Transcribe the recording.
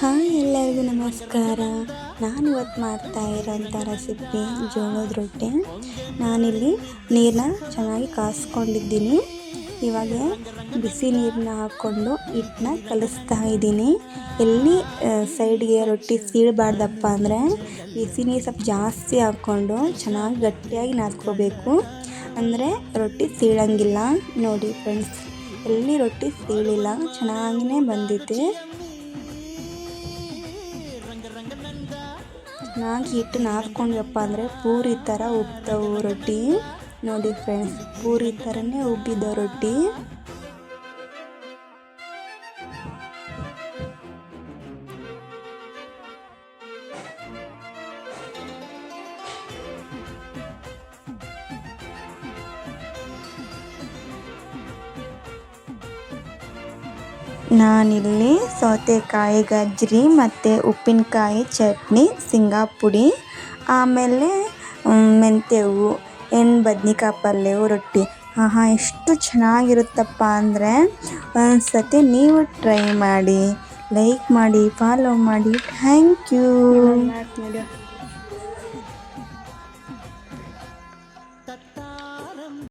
Hi ಎಲ್ಲರಿಗೂ ನಮಸ್ಕಾರ. ನಾನು ಇವತ್ತು ಮಾಡ್ತಾ ಇರೋಂಥ ರೆಸಿಪಿ ಜೋಳದ ರೊಟ್ಟಿ. ನಾನಿಲ್ಲಿ ನೀರನ್ನ ಚೆನ್ನಾಗಿ ಕಾಸ್ಕೊಂಡಿದ್ದೀನಿ. ಇವಾಗ ಬಿಸಿ ನೀರನ್ನ ಹಾಕ್ಕೊಂಡು ಹಿಟ್ಟನ್ನ ಕಲಿಸ್ತಾ ಇದ್ದೀನಿ. ಎಲ್ಲಿ ಸೈಡ್ಗೆ ರೊಟ್ಟಿ ಸೀಳಬಾರ್ದಪ್ಪ ಅಂದರೆ ಬಿಸಿ ನೀರು ಸ್ವಲ್ಪ ಜಾಸ್ತಿ ಹಾಕ್ಕೊಂಡು ಚೆನ್ನಾಗಿ ಗಟ್ಟಿಯಾಗಿ ನಾದ್ಕೋಬೇಕು. ಅಂದರೆ ರೊಟ್ಟಿ ಸೀಳಂಗಿಲ್ಲ. ನೋಡಿ ಫ್ರೆಂಡ್ಸ್ ಎಲ್ಲಿ ರೊಟ್ಟಿ ಸೀಳಿಲ್ಲ ಚೆನ್ನಾಗಿಯೇ ಬಂದಿದೆ. ಚೆನ್ನಾಗಿ ಹಿಟ್ಟು ನಾದ್ಕೊಂಡ್ವಪ್ಪ ಅಂದರೆ ಪೂರಿ ಥರ ಉಬ್ತವು ರೊಟ್ಟಿ. ನೋಡಿ ಫ್ರೆಂಡ್ಸ್ ಪೂರಿ ಥರನೇ ಉಬ್ಬಿದ ರೊಟ್ಟಿ. ನಾನಿಲ್ಲಿ ಸೌತೆಕಾಯಿ ಗಜ್ಜರಿ ಮತ್ತು ಉಪ್ಪಿನಕಾಯಿ, ಚಟ್ನಿ ಶೇಂಗಾ ಪುಡಿ ಆಮೇಲೆ ಮೆಂತ್ಯವು ಏನು ಬದ್ನಿಕಾಯಿ ಪಲ್ಯವು, ರೊಟ್ಟಿ. ಆಹಾ, ಎಷ್ಟು ಚೆನ್ನಾಗಿರುತ್ತಪ್ಪ ಅಂದರೆ ಒಂದು ನೀವು ಟ್ರೈ ಮಾಡಿ, ಲೈಕ್ ಮಾಡಿ, ಫಾಲೋ ಮಾಡಿ. Thank you.